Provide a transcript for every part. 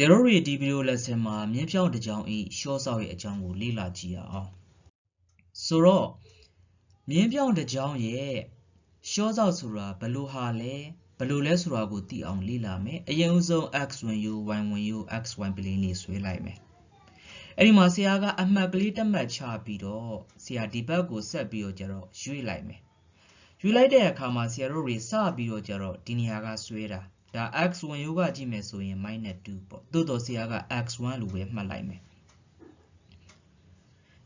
ဇီရိုရီဒီဗီဒီယိုလက်ဆင်မှာမြင်းဖြောင်းတစ်ကြောင်ဤရှော့ဆောက်ရဲ့အကြောင်းကိုလေ့လာကြည့်ရအောင်ဆိုတော့မြင်းဖြောင်းတစ်ကြောင်ရဲ့ရှော့ဆောက်ဆိုတာဘယ်လိုဟာလဲဘယ်လိုလဲဆိုတာကိုသိအောင်လေ့လာမယ်အရင်ဦးဆုံး x ဝင် u y ဝင် u x y plane လေးဆွဲလိုက်မယ်အဲ့ဒီမှာဆရာကအမှတ်ကလေးတစ်မှတ်ချပြီးတော့ဆရာဒီဘက်ကိုဆက်ပြီးတော့ကျတော့ရွေ့လိုက်မယ်ရွေ့လိုက်တဲ့အခါမှာဆရာတို့တွေစပြီးတော့ကျတော့ဒီနေရာကဆွဲတာ ဒါ x1 ရိုးကကြည့်မယ်ဆိုရင် -2 ပေါ့သို့တော်ဆရာက x1 လို့ပဲမှတ်လိုက်မယ်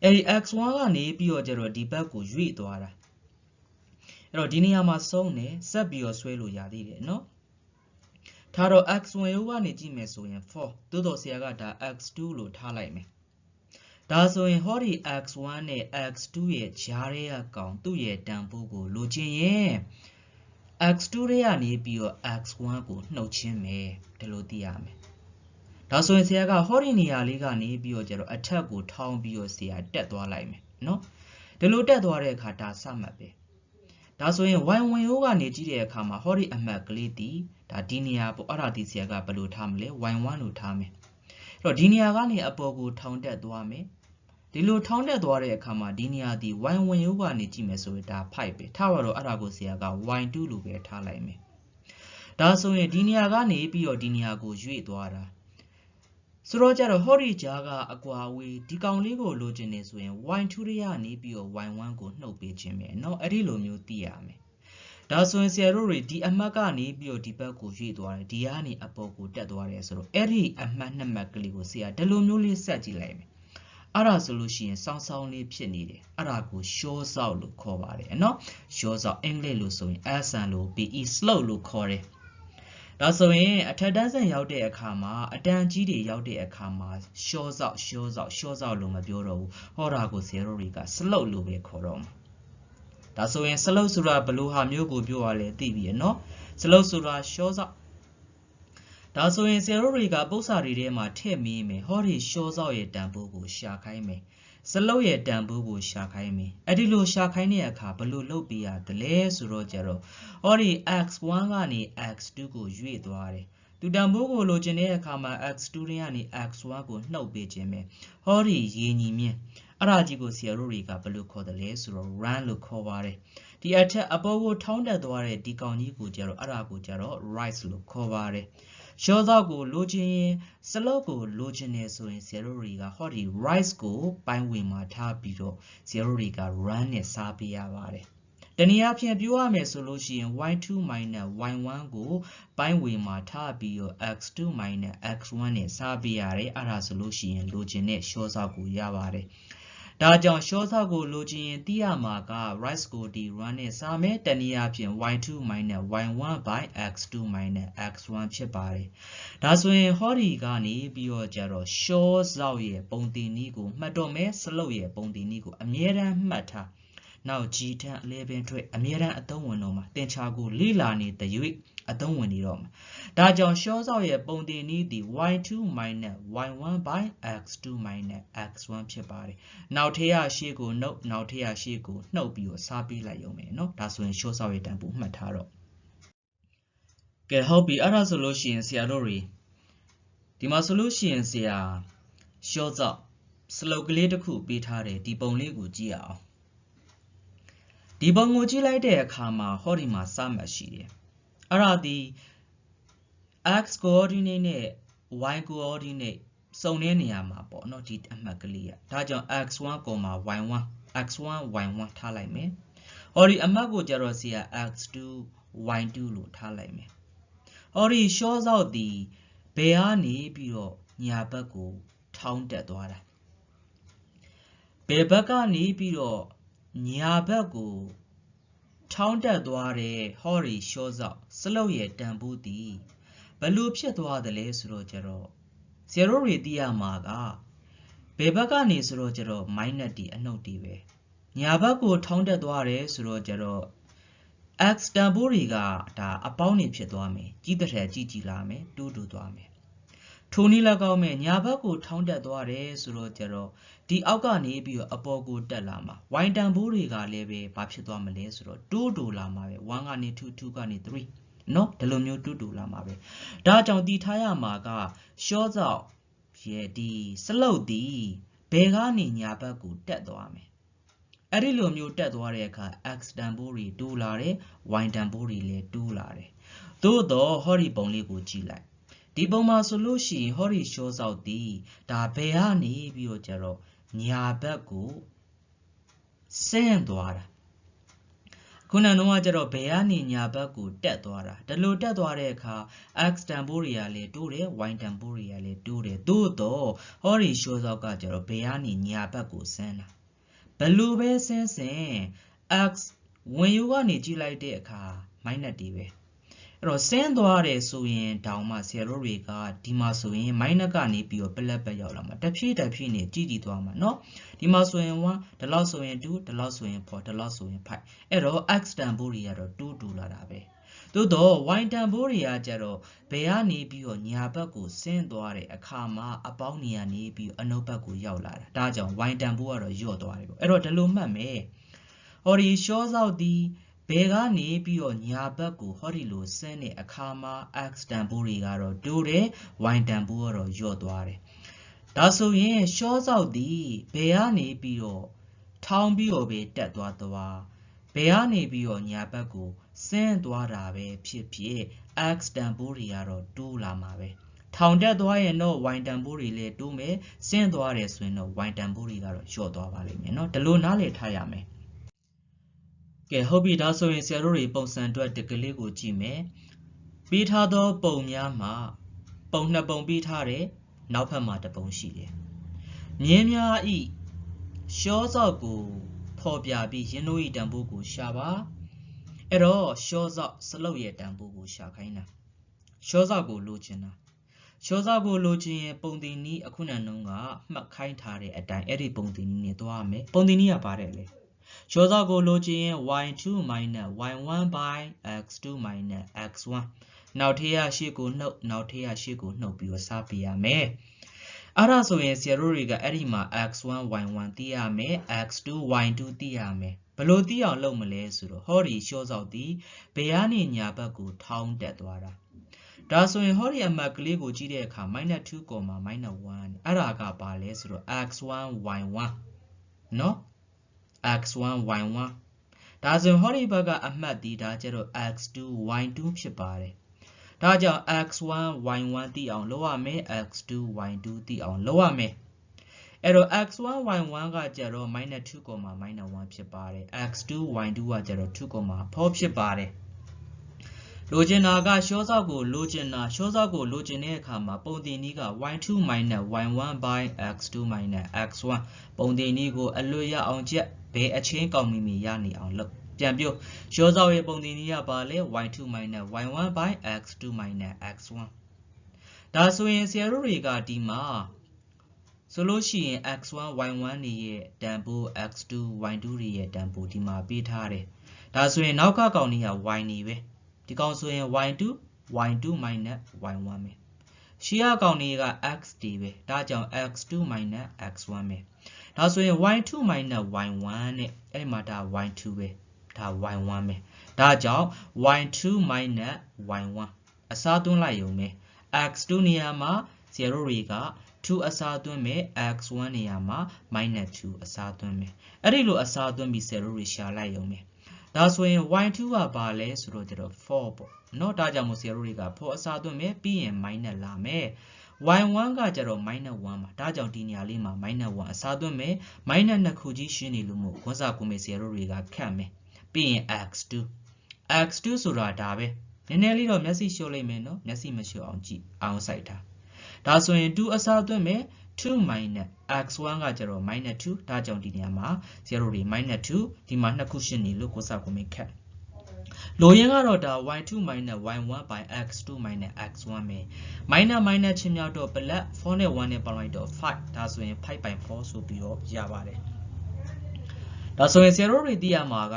အဲဒီ x1 ကနေပြီးတော့ကျတော့ဒီဘက်ကိုရွေ့သွားတာအဲ့တော့ဒီနေရာမှာဆုံးတယ်ဆက်ပြီးတော့ဆွဲလို့ရသေးတယ်နော်ထားတော့ x1 ရိုးကနေကြည့်မယ်ဆိုရင်4သို့တော်ဆရာကဒါ x2 လို့ထားလိုက်မယ်ဒါဆိုရင်ဟောဒီ x1 နဲ့ x2 ရဲ့ကြားထဲကကောင်သူ့ရဲ့တန်ဖိုးကိုလိုချင်ရင် x2 တွေကနေပြီးတော့ x1 ကိုနှုတ်ချင်းမယ်ဒီလိုသိရမယ်ဒါဆိုရင်ဆရာကဟောဒီနေရာလေးကနေပြီးတော့ကျတော့အထက်ကိုထောင်းပြီးတော့ဆရာတက်သွားလိုက်မယ်နော်ဒီလိုတက်သွားတဲ့အခါဒါစမှတ်ပဲဒါဆိုရင် y ဝင်ရိုးကနေကြည့်တဲ့အခါမှာဟောဒီအမှတ်ကလေးတီဒါဒီနေရာပေါ့အဲ့ဒါဒီဆရာကဘယ်လိုထားမလဲ y1 လို့ထားမယ်အဲ့တော့ဒီနေရာကနေအပေါ်ကိုထောင်းတက်သွားမယ် ဒီလိုထောင်းတက်သွားတဲ့အခါမှာဒီနေရာဒီ y ဝင်ရိုးကနေကြည့်မယ်ဆိုရင်ဒါ5ပဲထားတော့အဲ့ဒါကိုဆရာက y2 လို့ပဲထားလိုက်မယ်ဒါဆိုရင်ဒီနေရာကနေပြီးတော့ဒီနေရာကိုရွေ့သွားတာဆိုတော့ကြတော့ဟောဒီဂျာကအကွာဝေးဒီကောင်လေးကိုလိုချင်နေဆိုရင် y2 ရရနေပြီးတော့ y1 ကိုနှုတ်ပေးခြင်းပဲเนาะအဲ့ဒီလိုမျိုးသိရမယ်ဒါဆိုရင်ဆရာတို့တွေဒီအမှတ်ကနေပြီးတော့ဒီဘက်ကိုရွေ့သွားတယ်ဒီကနေအပေါ်ကိုတက်သွားတယ်ဆိုတော့အဲ့ဒီအမှတ်နှစ်မှတ်ကလေးကိုဆရာဒီလိုမျိုးလေးဆက်ကြည့်လိုက်မယ် အဲ့ဒါဆိုလို့ရှိရင်စောင်းစောင်းလေးဖြစ်နေတယ်အဲ့ဒါကို short sound လို့ခေါ်ပါတယ်နော် short sound အင်္ဂလိပ်လို့ဆိုရင် s sound လို့ pe slow လို့ခေါ်တယ်ဒါဆိုရင်အထက်တန်းဆန်ရောက်တဲ့အခါမှာအတန်ကြီးတွေရောက်တဲ့အခါမှာ short sound short sound short sound လို့မပြောတော့ဘူးဟောတာကို zero တွေက slow လို့ပဲခေါ်တော့မှာဒါဆိုရင် slow ဆိုတာဘယ်လိုဟာမျိုးကိုပြောရလဲသိပြီရနော် slow ဆိုတာ short sound ဒါဆိုရင်ဆရာတို့တွေကပု္ပ္ပစာတွေထဲမှာထည့်မင်းမယ်ဟောဒီရှောစောက်ရဲ့တန်ဖိုးကိုရှာခိုင်းမယ်စလုတ်ရဲ့တန်ဖိုးကိုရှာခိုင်းမယ်အဲ့ဒီလိုရှာခိုင်းတဲ့အခါဘယ်လိုလုပ်ပေးရသလဲဆိုတော့ကျတော့ဟောဒီ x1 ကနေ x2 ကိုရွေ့သွားတယ်သူတန်ဖိုးကိုလိုချင်တဲ့အခါမှာ x2 တွေကနေ x1 ကိုနှုတ်ပေးခြင်းပဲဟောဒီရေညီမြင့်အဲ့ဒါကြီးကိုဆရာတို့တွေကဘယ်လိုခေါ်တယ်လဲဆိုတော့ run လို့ခေါ်ပါတယ်ဒီအထက်အပေါ်ကိုထောင်းတက်သွားတဲ့ဒီကောင်ကြီးကိုကျတော့အဲ့ဒါကိုကျတော့ rise လို့ခေါ်ပါတယ် ရှော့သောက်ကိုလိုချင်ရင်စလော့ကိုလိုချင်နေဆိုရင်0တွေကဟောဒီ rice ကိုပိုင်းဝင်မှာထားပြီးတော့0တွေက run နဲ့စားပေးရပါတယ်တနည်းအားဖြင့်ပြောရမယ်ဆိုလို့ရှိရင် y2 y1 ကိုပိုင်းဝေမှာထားပြီးတော့ x2 x1 နဲ့စားပေးရတယ်အဲ့ဒါဆိုလို့ရှိရင်လိုချင်တဲ့ short ဆောက်ကိုရပါတယ် ဒါကြောင့် short ဆောက်ကိုလိုချင်ရင်သိရမှာက rice ကိုဒီ run နဲ့စာမယ်တနည်းအားဖြင့် y2 y1 by x2 x1 ဖြစ်ပါတယ်ဒါဆိုရင်ဟောဒီကနေပြီးတော့ကြတော့ short ဆောက်ရဲ့ပုံတင်နည်းကိုမှတ်တော့မယ် slope ရဲ့ပုံတင်နည်းကိုအမြဲတမ်းမှတ်ထား နောက် G ထန်11ထွက်အမြဲတမ်းအသုံးဝင်တော့မှာသင်္ချာကိုလိလာနေတဲ့၍အသုံးဝင်နေတော့မှာဒါကြောင့်ရှောဆောက်ရဲ့ပုံတင်နည်းသည် y2 y1 by x2 x1 ဖြစ်ပါတယ်နောက်ထပ်ရရှေ့ကိုနှုတ်နောက်ထပ်ရရှေ့ကိုနှုတ်ပြီးတော့စားပေးလိုက်ရုံပဲเนาะဒါဆိုရင်ရှောဆောက်ရဲ့တန်ဖိုးမှတ်ထားတော့ကဲဟုတ်ပြီအဲ့ဒါဆိုလို့ရှိရင်ဆရာတို့တွေဒီမှာဆိုလို့ရှိရင်ဆရာရှောဆောက်စလုတ်ကလေးတစ်ခုပေးထားတယ်ဒီပုံလေးကိုကြည့်ရအောင် ဒီပုံကိုကြည့်လိုက်တဲ့အခါမှာဟောဒီမှာစမှတ်ရှိတယ်အဲ့ဒါဒီ x coordinate နဲ့ y coordinate စုံတဲ့နေရာမှာပေါ့နော်ဒီအမှတ်ကလေးอ่ะဒါကြောင့် x1, y1 x1 y1 ထားလိုက်မယ်ဟောဒီအမှတ်ကိုကြတော့စီက x2 y2 လို့ထားလိုက်မယ်ဟောဒီ short out ဒီဘယ်ကနေပြီးတော့ညာဘက်ကိုထောင်းတက်သွားတာဘယ်ဘက်ကနေပြီးတော့ညာဘက်ကို ထောင်းတက်သွားတဲ့ဟော်ရီရှော့ဆောက်စလုတ်ရဲ့တန်ဖိုးသည်ဘလို့ဖြစ်သွားတယ်လဲဆိုတော့ကျတော့ဇီရိုတွေသိရမှာကဘယ်ဘက်ကနေဆိုတော့ကျတော့ minus တီအနှုတ်တီပဲညာဘက်ကိုထောင်းတက်သွားတယ်ဆိုတော့ကျတော့ x တန်ဖိုးတွေကဒါအပေါင်းနေဖြစ်သွားမယ်ကြီးတဲ့ထဲကြီးကြီးလာမယ်တူးတူသွားမယ် ထိုနည်း၎င်းမဲ့ညာဘက်ကိုထောင်းတက်သွားတယ်ဆိုတော့ကျတော့ဒီအောက်ကနေပြီးတော့အပေါ်ကိုတက်လာမှာ y တန်ဖိုးတွေကလည်းပဲဘာဖြစ်သွားမလဲဆိုတော့2ဒိုလာမှာပဲ1ကနေ2 2ကနေ3နော်ဒီလိုမျိုးတူတူလာမှာပဲဒါကြောင့်တည်ထားရမှာကရှော့စောက်ရဲ့ဒီစလုတ်ဒီဘယ်ကနေညာဘက်ကိုတက်သွားမယ်အဲ့ဒီလိုမျိုးတက်သွားတဲ့အခါ x တန်ဖိုးတွေတိုးလာတယ် y တန်ဖိုးတွေလည်းတိုးလာတယ်သို့တော့ဟောဒီပုံလေးကိုကြည့်လိုက် ဒီပုံမှာဆိုလို့ရှိရင်ဟောဒီရှော့စောက်ဒီဒါဘယ်ကနေပြီးတော့ကျတော့ညာဘက်ကိုဆင်းသွားတာခုနကတော့ကျတော့ဘယ်ကနေညာဘက်ကိုတက်သွားတာဒီလိုတက်သွားတဲ့အခါ x တန်ဖိုးတွေကလည်းတိုးတယ် y တန်ဖိုးတွေကလည်းတိုးတယ်သို့တော့ဟောဒီရှော့စောက်ကကျတော့ဘယ်ကနေညာဘက်ကိုဆင်းတာဘယ်လိုပဲဆင်းဆင်း x ဝင်ယူကနေကြည့်လိုက်တဲ့အခါ minus တွေပဲ အဲ့တော့ဆင်းသွားတယ်ဆိုရင်တောင်မှဆရာတို့တွေကဒီမှာဆိုရင် minus ကနေပြီးတော့ plus ပဲရောက်လာမှာတစ်ဖြည်းတစ်ဖြည်းနဲ့ကြည့်ကြည့်သွားမှာเนาะဒီမှာဆိုရင်1ဒီလောက်ဆိုရင်2ဒီလောက်ဆိုရင်4ဒီလောက်ဆိုရင်5အဲ့တော့ x တန်ဖိုးတွေကတော့2 2လာတာပဲသို့တော့ y တန်ဖိုးတွေကကြတော့ဘယ်ကနေပြီးတော့ညာဘက်ကိုဆင်းသွားတဲ့အခါမှာအပေါင်းနေရာနေပြီးအနှုတ်ဘက်ကိုရောက်လာတာဒါကြောင့် y တန်ဖိုးကတော့ညော့သွားတယ်ပေါ့အဲ့တော့ဒီလိုမှတ်မယ်ဟောဒီရှော့ဆောက်ဒီ ဘယ်ကနေပြီးတော့ညာဘက်ကိုဟောဒီလိုဆင်းတဲ့အခါမှာ x တန်ဖိုးတွေကတော့တိုးတယ် y တန်ဖိုးကတော့ညော့သွားတယ်ဒါဆိုရင်ရှော့ဆောက်ဒီဘယ်ကနေပြီးတော့ထောင်းပြီးတော့ပဲတက်သွားသွားဘယ်ကနေပြီးတော့ညာဘက်ကိုဆင်းသွားတာပဲဖြစ်ဖြစ် x တန်ဖိုးတွေကတော့တိုးလာမှာပဲထောင်တက်သွားရင်တော့ y တန်ဖိုးတွေလည်းတိုးမယ်ဆင်းသွားတယ်ဆိုရင်တော့ y တန်ဖိုးတွေကတော့လျှော့သွားပါလိမ့်မယ်เนาะဒီလိုနားလည်ထားရမယ် ကဲဟုတ်ပြီဒါဆိုရင်ဆရာတို့တွေပုံစံအတွက်တကလေးကိုကြည့်မယ်ပြီးထားသောပုံများမှာပုံနှစ်ပုံပြီးထားတယ်နောက်ဖက်မှာတစ်ပုံရှိတယ်မြင်းများဤရှောစောက်ကိုဖော်ပြပြီးရင်းတို့ဤတန်ဖိုးကိုရှာပါအဲ့တော့ရှောစောက်စလုတ်ရဲ့တန်ဖိုးကိုရှာခိုင်းတာရှောစောက်ကိုလိုချင်တာရှောစောက်ကိုလိုချင်ရင်ပုံတင်နီးအခုနနှုံးကမှတ်ခိုင်းထားတဲ့အတိုင်းအဲ့ဒီပုံတင်နီးနဲ့သွားမယ်ပုံတင်နီးကပါတယ်လေ ။ရောစားကိုလိုချင်ရင် y2 y1 by x2 x1 နောက်ထပ်ရရှိကိုနှုတ်နောက်ထပ်ရရှိကိုနှုတ်ပြီးတော့စပေးရမယ်။အဲ့ဒါဆိုရင်ဆရာတို့တွေကအဲ့ဒီမှာ x1 y1 သိရမယ် x2 y2 သိရမယ်ဘလို့သိအောင်လုပ်မလဲဆိုတော့ဟောဒီရှော့ဆောက်ဒီဘယ်ကနေညာဘက်ကိုထောင်းတက်သွားတာဒါဆိုရင်ဟောဒီအမတ်ကလေးကိုကြည့်တဲ့အခါ -2, -1 အဲ့ဒါကဘာလဲဆိုတော့ x1 y1 နော် x1 y1 ဒါဆိုရင်ဟောဒီဘက်ကအမှတ်ဒီဒါကျတော့ x2 y2 ဖြစ်ပါတယ်ဒါကြောင့် x1 y1 သိအောင်လုပ်ရမယ် x2 y2 သိအောင်လုပ်ရမယ်အဲ့တော့ x1 y1 ကကျတော့ -2, -1 ဖြစ်ပါတယ် x2 y2 ကကျတော့2,4ဖြစ်ပါတယ်လိုချင်တာကရှောစောက်ကိုလိုချင်တာရှောစောက်ကိုလိုချင်တဲ့အခါမှာပုံတင်နည်းက y2 y1 by x2 x1 ပုံတင်နည်းကိုအလွတ်ရအောင်ချက် ဘယ်အချင်းကောင်းမိမိရနေအောင်လုပ်ပြန်ပြောရောစောက်ရဲ့ပုံသင်နည်းကပါလဲ y2 y1 by x2 x1 ဒါဆိုရင်ဆရာတို့တွေကဒီမှာဆိုလို့ရှိရင် x1 y1 တွေရဲ့တန်ဖိုး x2 y2 တွေရဲ့တန်ဖိုးဒီမှာပေးထားတယ်ဒါဆိုရင်နောက်ကကောင်တွေက y နေပဲဒီကောင်ဆိုရင် y2 y2 y1 ပဲရှေ့ကကောင်တွေက x တွေပဲဒါကြောင့် x2 x1 ပဲ ဒါဆိုရင် y2 y1 နဲ့အဲ့မှာဒါ y2 ပဲဒါ y1 ပဲဒါကြောင့် y2 y1 အစားသွင်းလိုက်ရုံပဲ x2 နေရာမှာ0တွေက2အစားသွင်းမယ် x1 နေရာမှာ -2 အစားသွင်းမယ်အဲ့ဒီလိုအစားသွင်းပြီး0တွေရှာလိုက်ရုံပဲဒါဆိုရင် y2 ကဘာလဲဆိုတော့ကျတော့4ပေါ့เนาะဒါကြောင့်မို့0တွေက4အစားသွင်းမယ်ပြီးရင် minus လာမယ် y1 ကကျတော့ -1 ပါဒါကြောင့်ဒီနေရာလေးမှာ -1 အစားသွင်းမယ် -2 ခုကြီးရှင်းနေလို့မို့ခွန်းစာကုမေ0တွေကခတ်မယ်ပြီးရင် x2 x2 ဆိုတာဒါပဲနည်းနည်းလေးတော့မျက်စိလျှော့လိုက်မယ်နော်မျက်စိမလျှော့အောင်ကြည့်အောင်စိုက်တာဒါဆိုရင်2အစားသွင်းမယ်2 minus x1 ကကျတော့ minus 2ဒါကြောင့်ဒီနေရာမှာ0တွေ minus 2ဒီမှာနှစ်ခုရှင်းနေလို့ကိုစကိုမိခက် လိုရင်းကတော့ဒါ y2 minus y1 by x2 minus x1 ပဲ minus minus ချင်းမြောက်တော့ plus 4နဲ့1နဲ့ပေါင်းလိုက်တော့5ဒါဆိုရင်5 by 4ဆိုပြီးတော့ရပါတယ်ဒါဆိုရင်0တွေသိရမှာက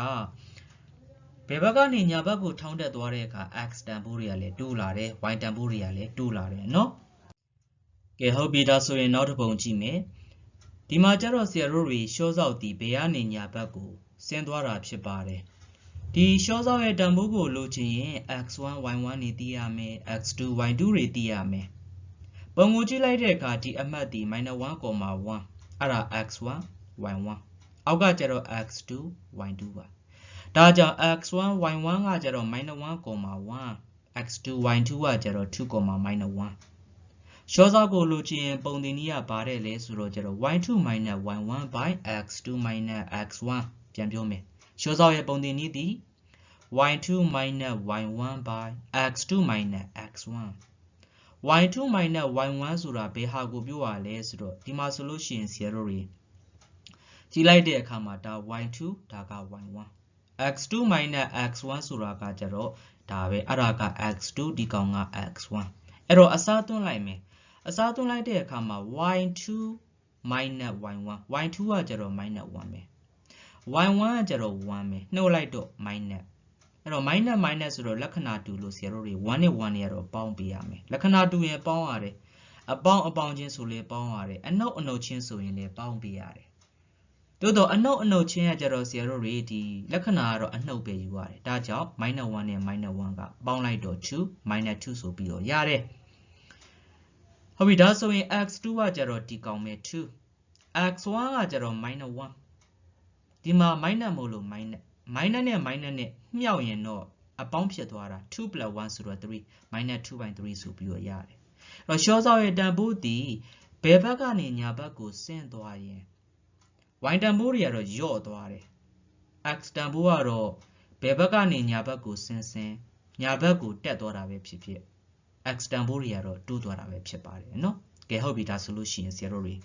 ဘယ်ဘက်ကနေညာဘက်ကိုထောင်းတက်သွားတဲ့အခါ x တန်ဖိုးတွေကလည်းတိုးလာတယ် y တန်ဖိုးတွေကလည်းတိုးလာတယ်နော်ကဲဟုတ်ပြီဒါဆိုရင်နောက်တစ်ပုံကြည့်မယ်ဒီမှာကျတော့ဆရာတို့တွေရှော့ဆောက်တီဘယ်ကနေညာဘက်ကိုဆင်းသွားတာဖြစ်ပါတယ် ဒီရှော့စောက်ရဲ့တန်ဖိုးကိုလိုချင်ရင် x1 y1 နေသိရမယ် x2 y2 တွေသိရမယ်ပုံကိုကြည့်လိုက်တဲ့အခါဒီအမှတ်ဒီ -1,1 အဲ့ဒါ x1 y1 အောက်ကကျတော့ x2 y2 ပါဒါကြောင့် x1 y1 ကကျတော့ -1,1 x2 y2 ကကျတော့ 2,-1 ရှော့စောက်ကိုလိုချင်ရင်ပုံသင်နည်းကပါတယ်လဲဆိုတော့ကျတော့ y2 y1 by x2 x1 ပြန်ပြောမယ် ရှော့စောက်ရဲ့ပုံသင်နည်းသည် y2 y1 by x2 x1 y2 y1 ဆိုတာဘယ်ဟာကိုပြောရလဲဆိုတော့ဒီမှာဆိုလို့ရှိရင်ဆရာတို့တွေကြည့်လိုက်တဲ့အခါမှာဒါ y2 ဒါက y1 x2 x1 ဆိုတာကကြတော့ဒါပဲအဲ့ဒါက x2 ဒီကောင်က x1 အဲ့တော့အစားသွင်းလိုက်မယ်အစားသွင်းလိုက်တဲ့အခါမှာ y2 y1 y2 ကကြတော့ -1 ပဲ y1 ကကြတော့1ပဲနှုတ်လိုက်တော့ minus အဲ့တော့ minus minus ဆိုတော့လက္ခဏာတူလို့ဆရာတို့တွေ1နဲ့1နဲ့ကတော့ပေါင်းပေးရမယ်လက္ခဏာတူရင်ပေါင်းရတယ်အပေါင်းအပေါင်းချင်းဆိုလေပေါင်းရတယ်အနှုတ်အနှုတ်ချင်းဆိုရင်လည်းပေါင်းပေးရတယ်တိုးတော့အနှုတ်အနှုတ်ချင်းကကြတော့ဆရာတို့တွေဒီလက္ခဏာကတော့အနှုတ်ပဲယူရတယ်ဒါကြောင့် -1 နဲ့ -1 ကပေါင်းလိုက်တော့2 -2 ဆိုပြီးတော့ရတယ်ဟုတ်ပြီဒါဆိုရင် x2 ကကြတော့ဒီကောင်ပဲ2 x1 ကကြတော့ -1 ဒီမှာ minus မို့လို့ minus minus နဲ့ minus နဲ့မြှောက်ရင်တော့အပေါင်းဖြစ်သွားတာ2 1ဆိုတော့3 2 by 3ဆိုပြီးတော့ရတယ်အဲ့တော့ရှော့စောက်ရဲ့တန်ဖိုးဒီဘယ်ဘက်ကနေညာဘက်ကိုဆင်းသွားရင် y တန်ဖိုးတွေကတော့ညော့သွားတယ် x တန်ဖိုးကတော့ဘယ်ဘက်ကနေညာဘက်ကိုဆင်းဆင်းညာဘက်ကိုတက်သွားတာပဲဖြစ်ဖြစ် x တန်ဖိုးတွေကတော့တိုးသွားတာပဲဖြစ်ပါတယ်နော်ကဲဟုတ်ပြီဒါဆိုလို့ရှိရင်ဆရာတို့တွေ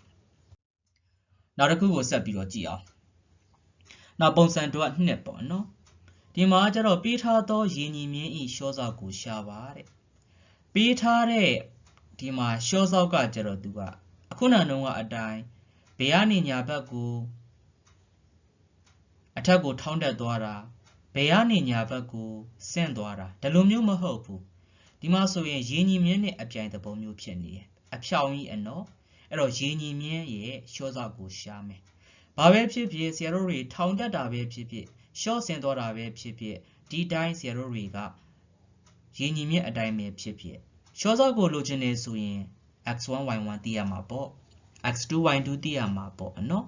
နောက်တစ်ခုကိုဆက်ပြီးတော့ကြည့်အောင် နောက်ပုံစံတော့နှစ်ပေါ့နော်ဒီမှာကျတော့ပေးထားသောရင်းညီမြင်းဤရှောစောက်ကိုရှာပါတဲ့ပေးထားတဲ့ဒီမှာရှောစောက်ကကျတော့သူကအခုနတုန်းကအတိုင်းဘေးကနေညာဘက်ကိုအထက်ကိုထောင်းတက်သွားတာဘေးကနေညာဘက်ကိုဆင့်သွားတာဒီလိုမျိုးမဟုတ်ဘူးဒီမှာဆိုရင်ရင်းညီမြင်းနဲ့အပြိုင်သဘောမျိုးဖြစ်နေတယ်အဖြောင်ကြီးအနော်အဲ့တော့ရင်းညီမြင်းရဲ့ရှောစောက်ကိုရှာမယ် ဘာပဲဖြစ်ဖြစ်ဆရာတို့တွေထောင်တက်တာပဲဖြစ်ဖြစ်ရှော့ဆင်သွားတာပဲဖြစ်ဖြစ်ဒီတိုင်းဆရာတို့တွေကရင်းညီမြင့်အတိုင်းပဲဖြစ်ဖြစ်ရှော့စောက်ကိုလိုချင်နေဆိုရင် x1 y1 သိရမှာပေါ့ x2 y2 သိရမှာပေါ့နော်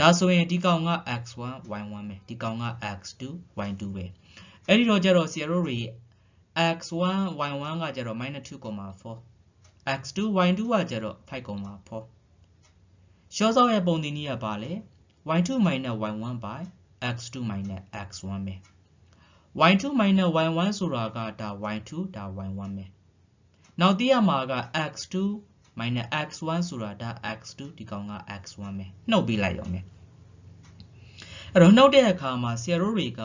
ဒါဆိုရင်ဒီကောင်က x1 y1 ပဲဒီကောင်က x2 y2 ပဲအဲ့ဒီတော့ကျတော့ဆရာတို့တွေ x1 y1 ကကျတော့ -2.4 x2 y2 ကကျတော့5.4ရှော့စောက်ရဲ့ပုံသင်နည်းကပါလေ y2 y1 by x2 x1 ပဲ y2 y1 ဆိုတာကဒါ y2 ဒါ y1 ပဲနောက်သိရမှာက x2 x1 ဆိုတာဒါ x2 ဒီကောင်က x1 ပဲနှုတ်ပေးလိုက်ရောမယ်အဲ့တော့နှုတ်တဲ့အခါမှာဆရာတို့တွေက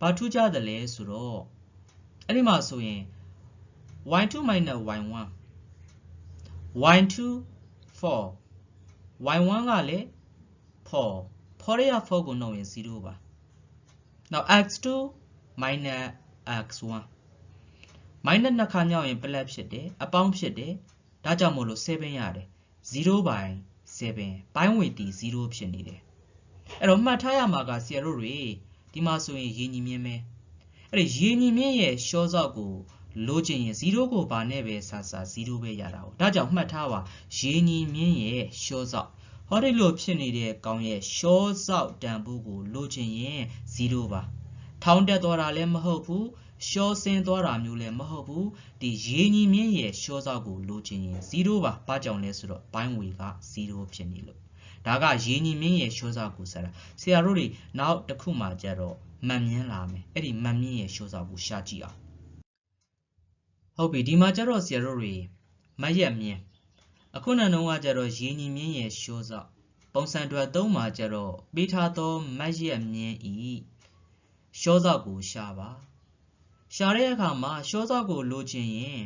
ဘာထူးကြတယ်လဲဆိုတော့အဲ့ဒီမှာဆိုရင် y2 y1 y2 4 y1 ကလည်း4 4ရ4ကိုနှုတ်ရင်0ပါနောက် x2 minus x1 minus နှစ်ခါညောင်းရင် plus ဖြစ်တယ်အပေါင်းဖြစ်တယ်ဒါကြောင့်မို့လို့7ရတယ်0 by 7ပိုင်းဝေတီ0ဖြစ်နေတယ်အဲ့တော့မှတ်ထားရမှာကဆရာတို့တွေဒီမှာဆိုရင်ရေညီမြင့်ပဲအဲ့ဒီရေညီမြင့်ရဲ့ရှော့ဆော့ကိုလိုချင်ရင်0ကိုဘာနဲ့ပဲဆာဆာ0ပဲရတာ哦ဒါကြောင့်မှတ်ထားပါရေညီမြင့်ရဲ့ရှော့ဆော့ ဟောဒီလိုဖြစ်နေတဲ့ကောင်ရဲ့ရှော့ဆော့တန်ဖိုးကိုလိုချင်ရင်0ပါထောင်းတက်သွားတာလည်းမဟုတ်ဘူးရှော့ဆင်းသွားတာမျိုးလည်းမဟုတ်ဘူးဒီရေညီမြင့်ရဲ့ရှော့ဆော့ကိုလိုချင်ရင်0ပါဘာကြောင့်လဲဆိုတော့ဘိုင်းဝေက0ဖြစ်နေလို့ဒါကရေညီမြင့်ရဲ့ရှော့ဆော့ကိုဆက်တာဆရာတို့တွေနောက်တစ်ခုမှကြတော့မှန်မြင်လာမယ်အဲ့ဒီမှန်မြင့်ရဲ့ရှော့ဆော့ကိုရှာကြည့်အောင်ဟုတ်ပြီဒီမှာကျတော့ဆရာတို့တွေမရက်မြင် အခုနနှုံးကကြတော့ရင်းညီမြင့်ရဲ့ရှိုးစော့ပုံစံတွက်သုံးမှာကြတော့ပေးထားသောမတ်ရက်မြင့်ဤရှောစော့ကိုရှာပါရှာတဲ့အခါမှာရှောစော့ကိုလိုချင်ရင်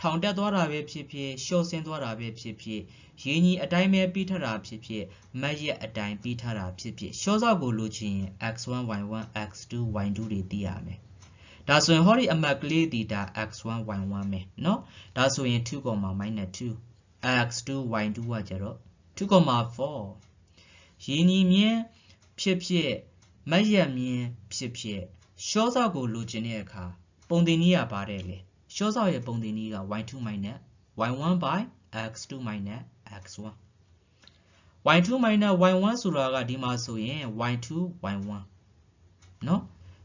ထောင်တက်သွားတာပဲဖြစ်ဖြစ်ရှော့ဆင်းသွားတာပဲဖြစ်ဖြစ်ရင်းကြီးအတိုင်းပဲပြီးထတာဖြစ်ဖြစ်မတ်ရက်အတိုင်းပြီးထတာဖြစ်ဖြစ်ရှော့စော့ကိုလိုချင်ရင် x1 y1 x2 y2 တွေသိရမယ်ဒါဆိုရင်ဟောဒီအမှတ်ကလေးဒီဒါ x1 y1 ပဲเนาะဒါဆိုရင်2 -2 x2 y2 ကကြတော့2.4ရင်းညီမြင်းဖြစ်ဖြစ်မက်ရက်မြင်းဖြစ်ဖြစ် ရှော့ဆောက်ကိုလိုချင်တဲ့အခါပုံသင်နည်းကပါတယ်လေရှော့ဆောက်ရဲ့ပုံသင်နည်းက y2 minus y1 by x2 minus x1 y2 minus y1 ဆိုတာကဒီမှာဆိုရင် y2 y1 เนาะ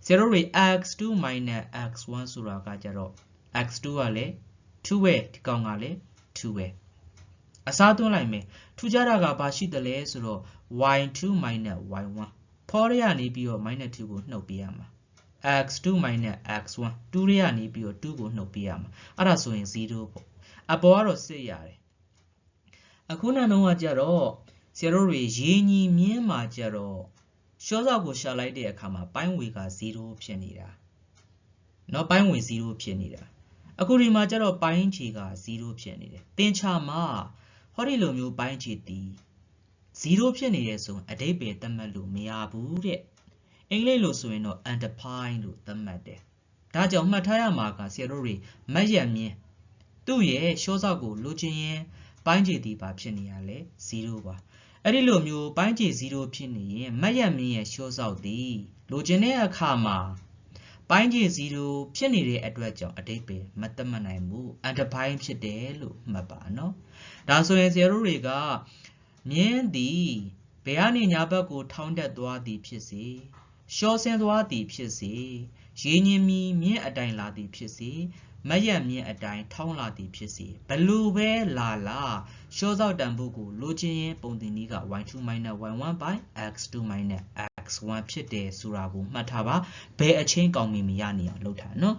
0တွေ x2 minus x1 ဆိုတာကကြတော့ x2 ကလည်း2ပဲဒီကောင်ကလည်း2ပဲ အစားသွင်းလိုက်မယ်ထူးခြားတာကဘာရှိတယ်လဲဆိုတော့ y2 minus y1 ဖော်ရရနေပြီးတော့ minus 2ကိုနှုတ်ပေးရမှာ x2 minus x1 2ရရနေပြီးတော့2ကိုနှုတ်ပေးရမှာအဲ့ဒါဆိုရင်0ပေါ့အပေါ်ကတော့စစ်ရတယ်အခုနောက်တော့ကကြတော့ဆရာတို့တွေရေးညီမြင်းမှာကြတော့ရှော့ဆောက်ကိုရှာလိုက်တဲ့အခါမှာပိုင်းဝေက0ဖြစ်နေတာเนาะပိုင်းဝေ0ဖြစ်နေတာအခုဒီမှာကြတော့ပိုင်းခြေက0ဖြစ်နေတယ်တင်ချာမှာ ဟောဒီလိုမျိုးပိုင်းခြေတီး0ဖြစ်နေတယ်ဆိုရင်အတိတ်ပဲသတ်မှတ်လို့မရဘူးတဲ့အင်္ဂလိပ်လိုဆိုရင်တော့ undefined လို့သတ်မှတ်တယ်ဒါကြောင့်မှတ်ထားရမှာကဆရာတို့တွေမက်ရမြင်းသူ့ရဲ့ရှော့ဆောက်ကိုလိုချင်ရင်ပိုင်းခြေတီးပါဖြစ်နေရလဲ0ပါအဲ့ဒီလိုမျိုးပိုင်းခြေ0ဖြစ်နေရင်မက်ရမြင်းရဲ့ရှော့ဆောက်သည်လိုချင်တဲ့အခါမှာပိုင်းခြေ0ဖြစ်နေတဲ့အတွက်ကြောင့်အတိတ်ပဲမသတ်မှတ်နိုင်ဘူး undefined ဖြစ်တယ်လို့မှတ်ပါနော် ဒါဆိုရင်ဆရာတို့တွေကမြင်းသည်ဘယ်ကနေညာဘက်ကို ထောင်းတက်သွားသည်ဖြစ်စေရှော့ဆင်းသွားသည်ဖြစ်စေရေညင်မီမြင်းအတိုင်လာသည်ဖြစ်စေမက်ရက်မြင်းအတိုင်ထောင်းလာသည်ဖြစ်စေဘလို့ပဲလာလာရှော့ဆောက်တန်ဖို့ကိုလိုချင်ရင်ပုံတင်နည်းက y2 y1 by x2 x1 ဖြစ်တယ်ဆိုတာကိုမှတ်ထားပါဘယ်အချင်းကောင်းမီမရနေအောင်လုပ်ထားနော်